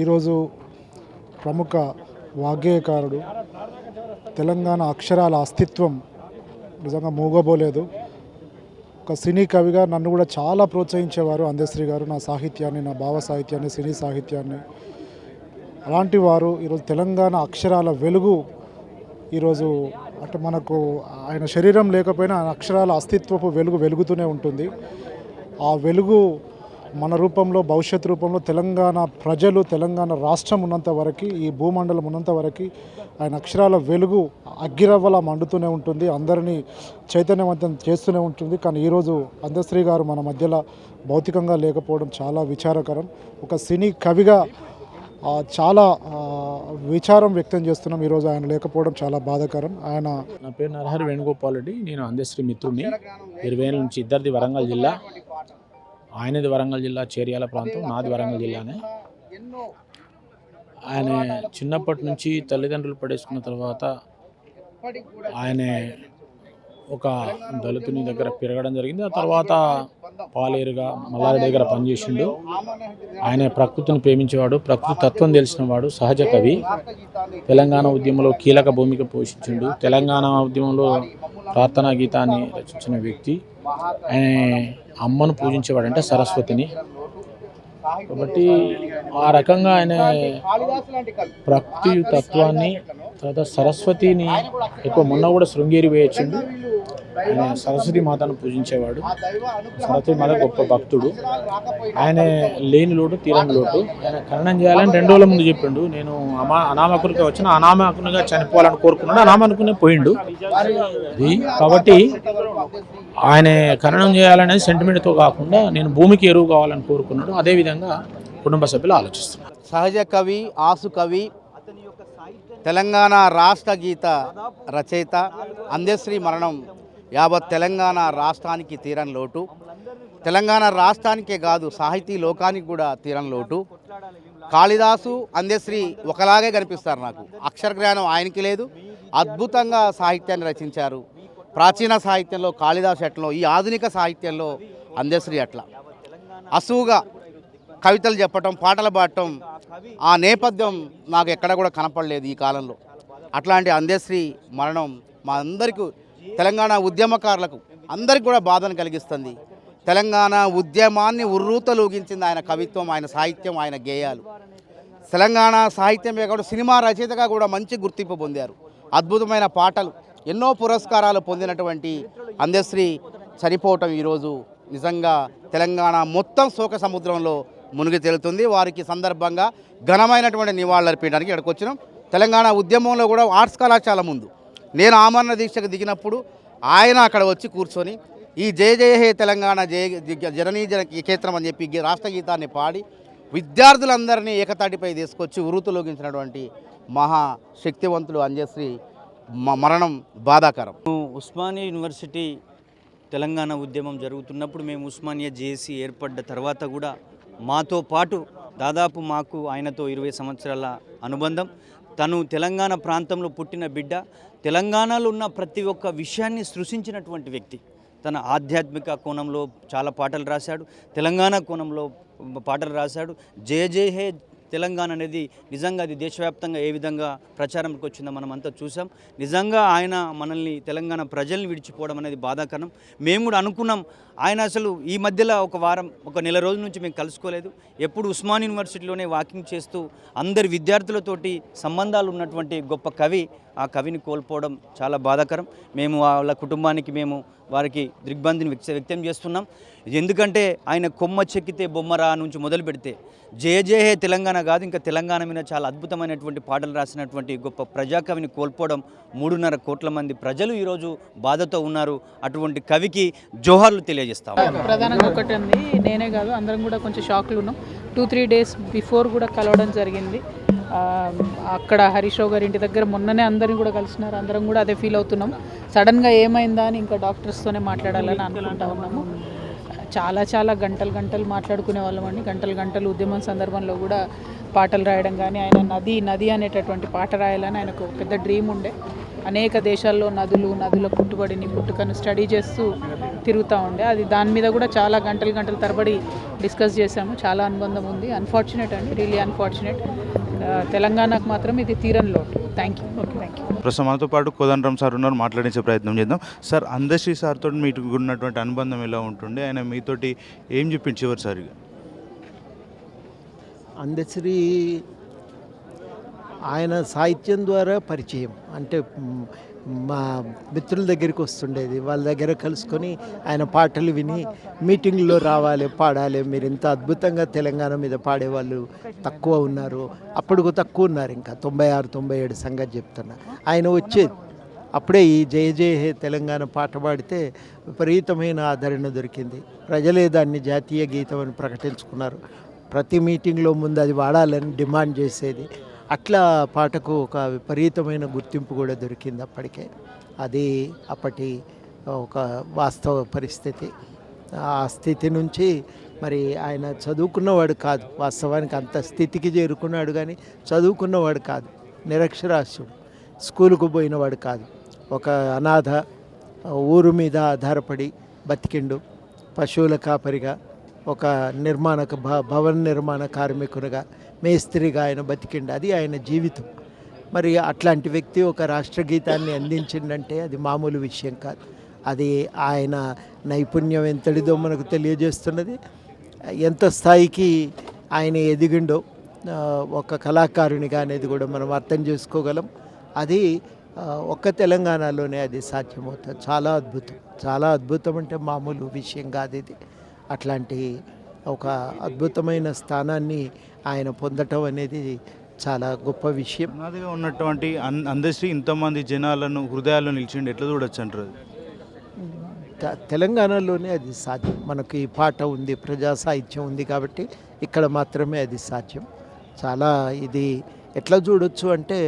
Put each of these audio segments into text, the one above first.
ఈరోజు ప్రముఖ వాగ్గేయకారుడు తెలంగాణ అక్షరాల అస్తిత్వం నిజంగా మూగబోలేదు. ఒక సినీ కవిగా నన్ను కూడా చాలా ప్రోత్సహించేవారు అందశ్రీ గారు నా సాహిత్యాన్ని నా భావ సాహిత్యాన్ని సినీ సాహిత్యాన్ని. అలాంటి వారు ఈరోజు తెలంగాణ అక్షరాల వెలుగు ఈరోజు అంటే మనకు ఆయన శరీరం లేకపోయినా ఆయన అక్షరాల అస్తిత్వపు వెలుగు వెలుగుతూనే ఉంటుంది. ఆ వెలుగు మన రూపంలో భవిష్యత్ రూపంలో తెలంగాణ ప్రజలు తెలంగాణ రాష్ట్రం ఉన్నంత వరకు ఈ భూమండలం ఉన్నంత వరకు ఆయన అక్షరాల వెలుగు అగ్గిరవ్వలా మండుతూనే ఉంటుంది. అందరినీ చైతన్యవంతం చేస్తూనే ఉంటుంది. కానీ ఈరోజు అందశ్రీ గారు మన మధ్యలో భౌతికంగా లేకపోవడం చాలా విచారకరం. ఒక సినీ కవిగా చాలా విచారం వ్యక్తం చేస్తున్నాం. ఈరోజు ఆయన లేకపోవడం చాలా బాధాకరం. ఆయన నా పేరు నరహరి వేణుగోపాల్ రెడ్డి. నేను అందశ్రీ మిత్రుడిని. ఇరవై నుంచి ఇద్దరిది వరంగల్ జిల్లా. ఆయనది వరంగల్ జిల్లా చేర్యాల ప్రాంతం నాది వరంగల్ జిల్లానే. ఆయన చిన్నప్పటి నుంచి తల్లిదండ్రులు పడేసుకున్న తర్వాత ఆయన ఒక దళితుని దగ్గర పెరగడం జరిగింది. ఆ తర్వాత పాలేరుగా మల్లారి దగ్గర పనిచేసిండు. ఆయన ప్రకృతిని ప్రేమించేవాడు ప్రకృతి తత్వం తెలిసినవాడు సహజ కవి. తెలంగాణ ఉద్యమంలో కీలక భూమిక పోషించిండు. తెలంగాణ ఉద్యమంలో ప్రార్థనా గీతాన్ని రచించిన వ్యక్తి. ఆయన అమ్మను పూజించేవాడు అంటే సరస్వతిని. కాబట్టి ఆ రకంగా ఆయన ప్రకృతి తత్వాన్ని తర్వాత సరస్వతిని ఎక్కువ మొన్న కూడా శృంగేరి వేయచ్చిండు. ఆయన సరస్వతి మాతను పూజించేవాడు. సరస్వతి మాత గొప్ప భక్తుడు. ఆయన లేని లోటు తీరని లోటు. ఆయన ఖననం చేయాలని రెండు రోజుల ముందు చెప్పిండు. నేను అమా అనామకునిగా వచ్చిన అనామకునిగా చనిపోవాలని కోరుకున్నాడు. అనామకునే పోయిండు. కాబట్టి ఆయన ఖననం చేయాలనేది సెంటిమెంట్తో కాకుండా నేను భూమికి ఎరువు కావాలని కోరుకున్నాడు. అదేవిధంగా కుటుంబ సభ్యులు ఆలోచిస్తున్నారు. సహజ కవి ఆసు కవి తెలంగాణ రాష్ట్ర గీత రచయిత అందశ్రీ మరణం యావత్ తెలంగాణ రాష్ట్రానికి తీరని లోటు. తెలంగాణ రాష్ట్రానికే కాదు సాహితీ లోకానికి కూడా తీరని లోటు. కాళిదాసు అందశ్రీ ఒకలాగే కనిపిస్తారు నాకు. అక్షర జ్ఞానం ఆయనకి లేదు. అద్భుతంగా సాహిత్యాన్ని రచించారు. ప్రాచీన సాహిత్యంలో కాళిదాసు ఎట్లా ఈ ఆధునిక సాహిత్యంలో అందశ్రీ అట్లా. అసువుగా కవితలు చెప్పటం పాటలు పాడటం ఆ నేపథ్యం నాకు ఎక్కడ కూడా కనపడలేదు ఈ కాలంలో. అట్లాంటి అందశ్రీ మరణం మా అందరికీ తెలంగాణ ఉద్యమకారులకు అందరికి కూడా బాధను కలిగిస్తుంది. తెలంగాణ ఉద్యమాన్ని ఉర్రూతలూగించింది ఆయన కవిత్వం ఆయన సాహిత్యం ఆయన గేయాలు. తెలంగాణ సాహిత్యమే కాకుండా సినిమా రచయితగా కూడా మంచి గుర్తింపు పొందారు. అద్భుతమైన పాటలు ఎన్నో పురస్కారాలు పొందినటువంటి అందశ్రీ చనిపోవటం ఈరోజు నిజంగా తెలంగాణ మొత్తం శోక సముద్రంలో మునిగి తేలుతుంది. వారికి సందర్భంగా ఘనమైనటువంటి నివాళులర్పించడానికి ఇక్కడికి వచ్చినాం. తెలంగాణ ఉద్యమంలో కూడా ఆర్ట్స్ కళాశాల ముందు నేను ఆమరణ దీక్షకు దిగినప్పుడు ఆయన అక్కడ వచ్చి కూర్చొని ఈ జయ జయ హే తెలంగాణ జయ జననీ జన కేత్రం అని చెప్పి రాష్ట్ర గీతాన్ని పాడి విద్యార్థులందరినీ ఏకతాటిపై తీసుకొచ్చి ఉరుతులోగించినటువంటి మహా శక్తివంతుడు అంజశ్రీ మ- మరణం బాధాకరం. ఉస్మానియా యూనివర్సిటీ తెలంగాణ ఉద్యమం జరుగుతున్నప్పుడు మేము ఉస్మానియా జేసీ ఏర్పడ్డ తర్వాత కూడా మాతో పాటు దాదాపు మాకు ఆయనతో ఇరవై సంవత్సరాల అనుబంధం. తను తెలంగాణ ప్రాంతంలో పుట్టిన బిడ్డ. తెలంగాణలో ఉన్న ప్రతి ఒక్క విషయాన్ని సృష్టించినటువంటి వ్యక్తి. తన ఆధ్యాత్మిక కోణంలో చాలా పాటలు రాశాడు. తెలంగాణ కోణంలో పాటలు రాశాడు. జయ జయ హే తెలంగాణ అనేది నిజంగా అది దేశవ్యాప్తంగా ఏ విధంగా ప్రచారంకి వచ్చిందో మనం అంతా చూసాం నిజంగా ఆయన మనల్ని తెలంగాణ ప్రజల్ని విడిచిపోవడం అనేది బాధాకరం. మేము కూడా అనుకున్నాం ఆయన అసలు ఈ మధ్యలో ఒక వారం ఒక నెల రోజుల నుంచి మేము కలుసుకోలేదు. ఎప్పుడు ఉస్మాన్ యూనివర్సిటీలోనే వాకింగ్ చేస్తూ అందరి విద్యార్థులతోటి సంబంధాలు ఉన్నటువంటి గొప్ప కవి ఆ కవిని కోల్పోవడం చాలా బాధాకరం. మేము వాళ్ళ కుటుంబానికి మేము వారికి దిగ్బంధిని వ్యక్త- వ్యక్తం చేస్తున్నాం. ఎందుకంటే ఆయన కొమ్మ చెక్కితే బొమ్మరా నుంచి మొదలు పెడితే జే జే హే తెలంగాణ కాదు ఇంకా తెలంగాణ మీద చాలా అద్భుతమైనటువంటి పాటలు రాసినటువంటి గొప్ప ప్రజాకవిని కోల్పోవడం మూడున్నర కోట్ల మంది ప్రజలు ఈరోజు బాధతో ఉన్నారు. అటువంటి కవికి జోహార్లు తెలియజేస్తాం. ప్రధానంగా ఒకటి నేనే కాదు అందరం కూడా కొంచెం షాక్లు ఉన్నాం. టూ త్రీ డేస్ బిఫోర్ కూడా కలవడం జరిగింది. అక్కడ హరీష్ రావు గారి ఇంటి దగ్గర మొన్ననే అందరిని కూడా కలిసినారు. అందరం కూడా అదే ఫీల్ అవుతున్నాం. సడన్గా ఏమైందా అని ఇంకా డాక్టర్స్తోనే మాట్లాడాలని అనుకుంటా ఉన్నాము. చాలా చాలా గంటలు గంటలు మాట్లాడుకునే వాళ్ళం అండి. గంటలు గంటలు ఉద్యమం సందర్భంలో కూడా పాటలు రాయడం కానీ ఆయన నది నది అనేటటువంటి పాట రాయాలని ఆయనకు ఒక పెద్ద డ్రీమ్ ఉండే. అనేక దేశాల్లో నదులు నదుల పుట్టుబడిని పుట్టుకను స్టడీ చేస్తూ తిరుగుతూ ఉండే. అది దాని మీద కూడా చాలా గంటలు గంటలు తరబడి డిస్కస్ చేశాము. చాలా అనుబంధం ఉంది. అన్ఫార్చునేట్ అండి. రియలీ అన్ఫార్చునేట్ తెలంగాణకు మాత్రం ఇది తీరని లోటు. Thank you okay thank you ప్రస్తుతం మనతో పాటు కోదండరామ్ సార్ ఉన్నారు. మాట్లాడించే ప్రయత్నం చేద్దాం. సార్ అందశ్రీ సార్తో మీకు ఉన్నటువంటి అనుబంధం ఎలా ఉంటుండే? ఆయన మీతోటి ఏం చెప్పింది చివరిసారిగా అందశ్రీ ఆయన సాహిత్యం ద్వారా పరిచయం. అంటే మా మిత్రుల దగ్గరికి వస్తుండేది. వాళ్ళ దగ్గర కలుసుకొని ఆయన పాటలు విని మీటింగ్లో రావాలి పాడాలి. మీరు ఇంత అద్భుతంగా తెలంగాణ మీద పాడేవాళ్ళు తక్కువ ఉన్నారు. అప్పుడు తక్కువ ఉన్నారు ఇంకా. తొంభై ఆరు తొంభై ఏడు సంగతి చెప్తున్నా. ఆయన వచ్చేది. అప్పుడే ఈ జయ జయ హే తెలంగాణ పాట పాడితే విపరీతమైన ఆదరణ దొరికింది. ప్రజలే దాన్ని జాతీయ గీతం అని ప్రకటించుకున్నారు. ప్రతి మీటింగ్లో ముందు అది వాడాలని డిమాండ్ చేసేది. అట్లా పాటకు ఒక విపరీతమైన గుర్తింపు కూడా దొరికింది అప్పటికే. అది అప్పటి ఒక వాస్తవ పరిస్థితి. ఆ స్థితి నుంచి మరి ఆయన చదువుకున్నవాడు కాదు. వాస్తవానికి అంత స్థితికి చేరుకున్నాడు కానీ చదువుకున్నవాడు కాదు. నిరక్షరాస్యుడు. స్కూలుకు పోయినవాడు కాదు. ఒక అనాథ ఊరు మీద ఆధారపడి బతికిండు. పశువుల కాపరిగా ఒక నిర్మాణ భ భవన నిర్మాణ కార్మికునిగా మేస్త్రిగా ఆయన బతికిండు. అది ఆయన జీవితం. మరి అట్లాంటి వ్యక్తి ఒక రాష్ట్ర గీతాన్ని అందించిండంటే అది మామూలు విషయం కాదు. అది ఆయన నైపుణ్యం ఎంతటిదో మనకు తెలియజేస్తున్నది. ఎంత స్థాయికి ఆయన ఎదిగిండో ఒక కళాకారునిగా అనేది కూడా మనం అర్థం చేసుకోగలం. అది ఒక్క తెలంగాణలోనే అది సాధ్యమవుతుంది. చాలా అద్భుతం. చాలా అద్భుతం అంటే మామూలు విషయం కాదు ఇది. అట్లాంటి ఒక అద్భుతమైన స్థానాన్ని ఆయన పొందటం అనేది చాలా గొప్ప విషయం. అనాదిగా ఉన్నటువంటి అన్ అందశ్రీ ఇంతమంది జనాలను హృదయాల్లో నిలిచిండి ఎట్లా చూడొచ్చు అంటారు తెలంగాణలోనే అది సాధ్యం. మనకు ఈ పాట ఉంది ప్రజా సాహిత్యం ఉంది కాబట్టి ఇక్కడ మాత్రమే అది సాధ్యం. చాలా ఇది ఎట్లా చూడొచ్చు అంటే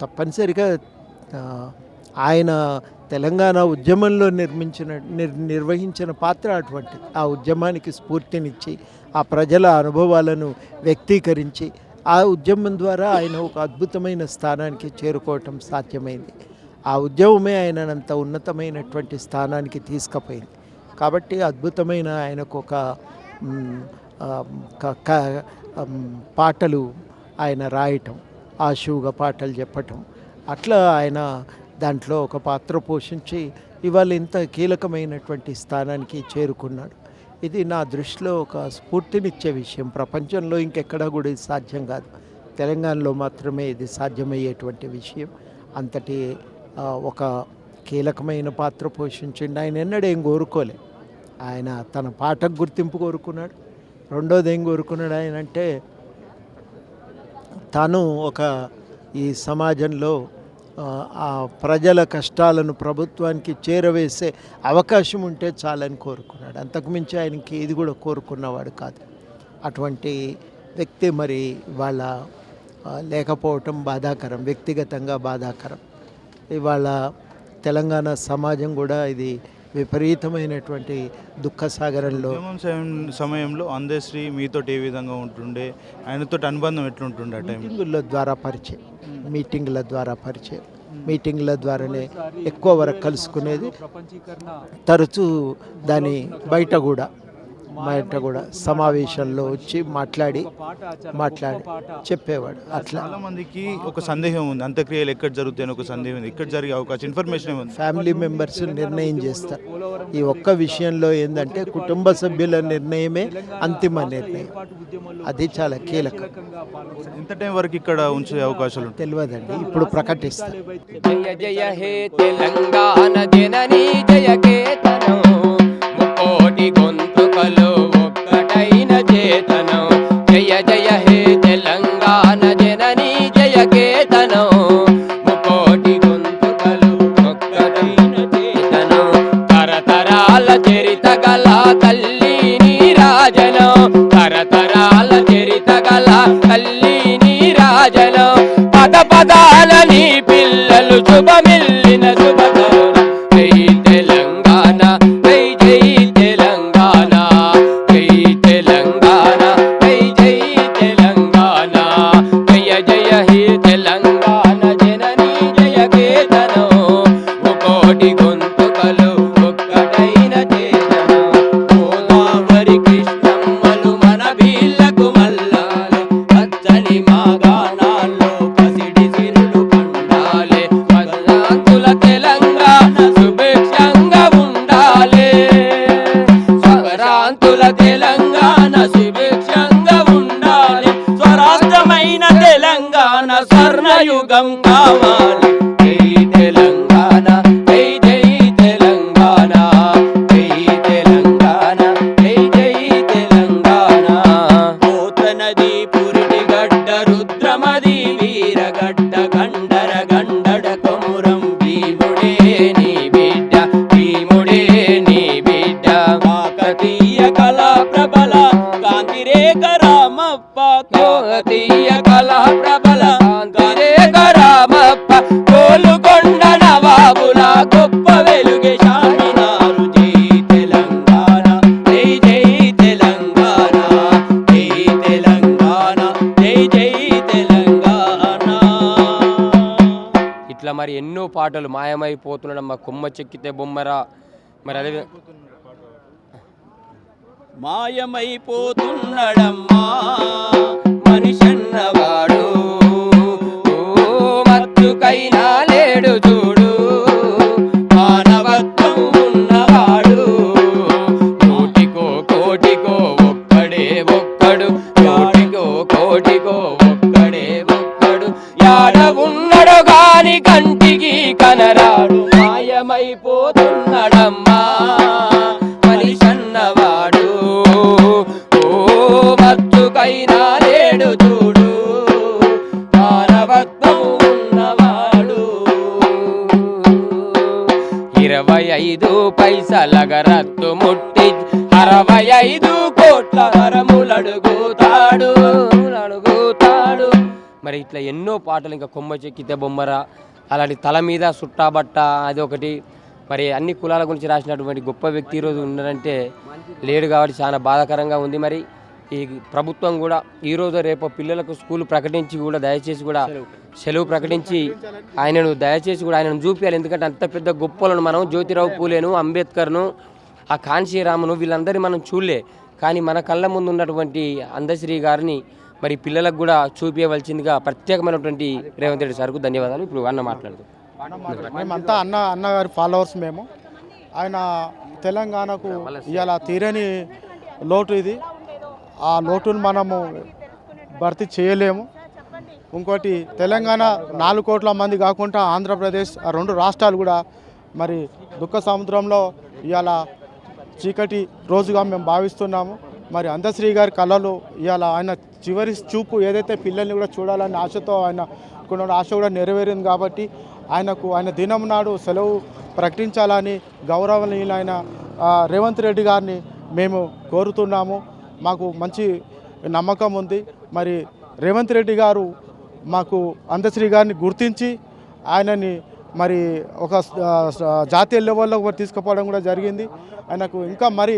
తప్పనిసరిగా ఆయన తెలంగాణ ఉద్యమంలో నిర్మించిన నిర్ నిర్వహించిన పాత్ర అటువంటిది. ఆ ఉద్యమానికి స్ఫూర్తినిచ్చి ఆ ప్రజల అనుభవాలను వ్యక్తీకరించి ఆ ఉద్యమం ద్వారా ఆయన ఒక అద్భుతమైన స్థానానికి చేరుకోవటం సాధ్యమైంది. ఆ ఉద్యమమే ఆయనంత ఉన్నతమైనటువంటి స్థానానికి తీసుకుపోయింది. కాబట్టి అద్భుతమైన ఆయనకు ఒక పాటలు ఆయన రాయటం ఆశువుగా పాటలు చెప్పటం. అట్లా ఆయన దాంట్లో ఒక పాత్ర పోషించి ఇవాళ ఇంత కీలకమైనటువంటి స్థానానికి చేరుకున్నాడు. ఇది నా దృష్టిలో ఒక స్ఫూర్తినిచ్చే విషయం. ప్రపంచంలో ఇంకెక్కడా కూడా ఇది సాధ్యం కాదు. తెలంగాణలో మాత్రమే ఇది సాధ్యమయ్యేటువంటి విషయం. అంతటి ఒక కీలకమైన పాత్ర పోషించిండు. ఆయన ఎన్నడేం కోరుకోలే. ఆయన తన పాటకు గుర్తింపు కోరుకున్నాడు. రెండోది ఏం కోరుకున్నాడు ఆయన అంటే తాను ఒక ఈ సమాజంలో ఆ, ప్రజల కష్టాలను ప్రభుత్వానికి చేరవేసే అవకాశం ఉంటే చాలని కోరుకున్నాడు. అంతకుమించి ఆయనకి ఇది కూడా కోరుకున్నవాడు కాదు. అటువంటి వ్యక్తి మరి వాళ్ళ లేకపోవటం బాధాకరం వ్యక్తిగతంగా బాధాకరం. ఇవాళ తెలంగాణ సమాజం కూడా ఇది విపరీతమైనటువంటి దుఃఖసాగరంలో. ఉద్యమం సమయం- సమయంలో అందశ్రీ మీతో ఏ విధంగా ఉంటుండే ఆయనతో అనుబంధం ఎట్లుంటుండే మీటింగుల ద్వారా పరిచయం. మీటింగుల ద్వారా పరిచయం. మీటింగుల ద్వారానే ఎక్కువ వరకు కలుసుకునేది. తరచూ దాని బయట కూడా. బయట కూడా సమావేశంలో వచ్చి మాట్లాడి మాట్లాడి చెప్పేవాడు. అట్లా. చాలా మందికి ఒక సందేహం ఉంది. అంత్యక్రియలు ఎక్కడ జరుగుతాయని ఒక సందేహం ఉంది. ఇక్కడ జరిగే అవకాశం ఇన్ఫర్మేషన్ ఏముంది? ఫ్యామిలీ మెంబర్స్ నిర్ణయం చేస్తారు ఈ ఒక్క విషయంలో ఏంటంటే కుటుంబ సభ్యుల నిర్ణయమే అంతిమ నిర్ణయం. అది చాలా కీలకం. ఎంత టైం వరకు ఇక్కడ ఉంచే అవకాశాలు తెలియదండి. ఇప్పుడు ప్రకటిస్తారు జయ జయ హే తెలంగాణ జనని జయ కేతనం. ముకోటి జయ జయ హే తెలంగాణ జనని జయ కేతనం. ముకోటి గొంతుకలు ఒక్కటైన చేతనం. తరతరాల చరిత గల తల్లి నీరాజనం. తరతరాల చరిత గల తల్లి నీరాజనం. పద పదాల నీ పిల్లలు శుభమిల్ పాటలు మాయమైపోతున్నాడు మా కొమ్మ చెక్కితే బొమ్మరా. మరి అదే మాయమైపోతున్నాడమ్మా మనిషన్నవాడు. ఓ మత్తుకైనా లేడు చూడు మానవత్వం ఉన్నవాడు. కోటికో కోటికో ఒక్కడే ఒక్కడు కోటికో కోటికో ఒక్కడే ఒక్కడు. యాడ ఉన్నడు గాని కంటికి పైసలగ ముట్టి అరవై ఐదు కోట్ల వరములడుగుతాడు అడుగుతాడు మరి ఇట్లా ఎన్నో పాటలు ఇంకా కొమ్మ చెక్కితే బొమ్మరా అలాంటి తల మీద సుట్టాబట్ట అది ఒకటి. మరి అన్ని కులాల గురించి రాసినటువంటి గొప్ప వ్యక్తి ఈరోజు ఉన్నారంటే లేడు కాబట్టి చాలా బాధాకరంగా ఉంది మరి. ఈ ప్రభుత్వం కూడా ఈరోజు రేపు పిల్లలకు స్కూల్ ప్రకటించి కూడా దయచేసి కూడా సెలవు ప్రకటించి ఆయనను దయచేసి కూడా ఆయనను చూపించాలి ఎందుకంటే అంత పెద్ద గొప్పలను మనం జ్యోతిరావు పూలేను అంబేద్కర్ను ఆ కాంశీరామును వీళ్ళందరినీ మనం చూడలే. కానీ మన కళ్ళ ముందు ఉన్నటువంటి అందశ్రీ గారిని మరి పిల్లలకు కూడా చూపించవలసిందిగా ప్రత్యేకమైనటువంటి రేవంత్ రెడ్డి సార్కు ధన్యవాదాలు. ఇప్పుడు అన్న మాట్లాడుతూ మేమంతా అన్న అన్నగారి ఫాలోవర్స్ మేము. ఆయన తెలంగాణకు ఇవాళ తీరని లోటు ఇది. ఆ లోటును మనము భర్తీ చేయలేము. ఇంకోటి తెలంగాణ నాలుగు కోట్ల మంది కాకుండా ఆంధ్రప్రదేశ్ ఆ రెండు రాష్ట్రాలు కూడా మరి దుఃఖ సముద్రంలో ఇవాళ చీకటి రోజుగా మేము భావిస్తున్నాము. మరి అందశ్రీ గారి కళలు ఇవాళ ఆయన చివరి చూపు ఏదైతే పిల్లల్ని కూడా చూడాలని ఆశతో ఆయన కొన్ని ఆశ కూడా నెరవేరింది కాబట్టి ఆయనకు ఆయన దినం నాడు సెలవు ప్రకటించాలని గౌరవనీయులైన రేవంత్ రెడ్డి గారిని మేము కోరుతున్నాము. మాకు మంచి నమ్మకం ఉంది. మరి రేవంత్ రెడ్డి గారు మాకు అందశ్రీ గారిని గుర్తించి ఆయనని మరి ఒక జాతీయ లెవెల్లో కూడా తీసుకుపోవడం కూడా జరిగింది. ఆయనకు ఇంకా మరి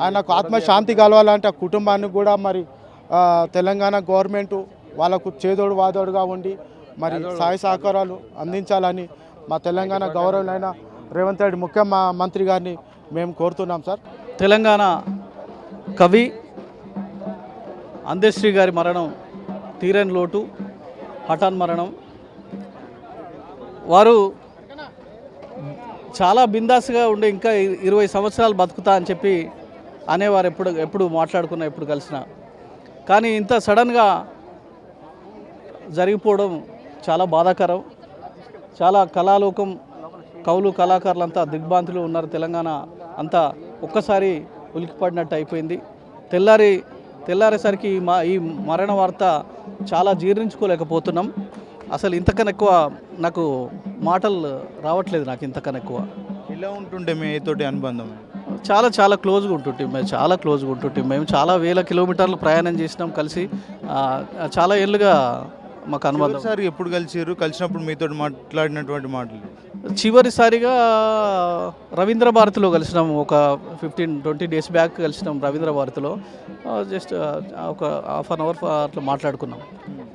ఆయనకు ఆత్మశాంతి కలవాలంటే ఆ కుటుంబానికి కూడా మరి తెలంగాణ గవర్నమెంట్ వాళ్ళకు చేదోడు వాదోడుగా ఉండి మరి సహాయ సహకారాలు అందించాలని మా తెలంగాణ గౌరవులైన రేవంత్ రెడ్డి ముఖ్య మా- మంత్రి గారిని మేము కోరుతున్నాం సార్. తెలంగాణ కవి అందశ్రీ గారి మరణం తీరని లోటు హఠాన్ మరణం. వారు చాలా బిందాస్గా ఉండి ఇంకా ఇరవై సంవత్సరాలు బతుకుతా అని చెప్పి అనేవారు ఎప్పుడు ఎప్పుడు మాట్లాడుకున్నా ఎప్పుడు కలిసినా. కానీ ఇంత సడన్గా జరిగిపోవడం చాలా బాధాకరం. చాలా కళాలోకం కవులు కళాకారులంతా దిగ్భాంతులు ఉన్నారు తెలంగాణ అంతా. ఒక్కసారి ఉలికిపడినట్టు అయిపోయింది. తెల్లారి తెల్లారేసరికి మా ఈ మరణ వార్త చాలా జీర్ణించుకోలేకపోతున్నాం. అసలు ఇంతకన్నా ఎక్కువ నాకు మాటలు రావట్లేదు నాకు ఇంతకన్నా ఎక్కువ. ఎలా ఉంటుండే మీ తోటి అనుబంధం? చాలా చాలా క్లోజ్గా ఉంటుంటాం మేము చాలా క్లోజ్గా ఉంటుంటాం మేము. చాలా వేల కిలోమీటర్లు ప్రయాణం చేసినాం కలిసి. చాలా ఏళ్ళుగా మాకు అనుబంధం. సార్ ఎప్పుడు కలిసిర్రు? కలిసినప్పుడు మీతో మాట్లాడినటువంటి మాటలు. చివరిసారిగా రవీంద్ర భారతిలో కలిసినాం ఒక ఫిఫ్టీన్ ట్వంటీ డేస్ బ్యాక్ కలిసినాం రవీంద్ర భారతిలో. జస్ట్ ఒక హాఫ్ అన్ అవర్ అట్లా మాట్లాడుకున్నాం.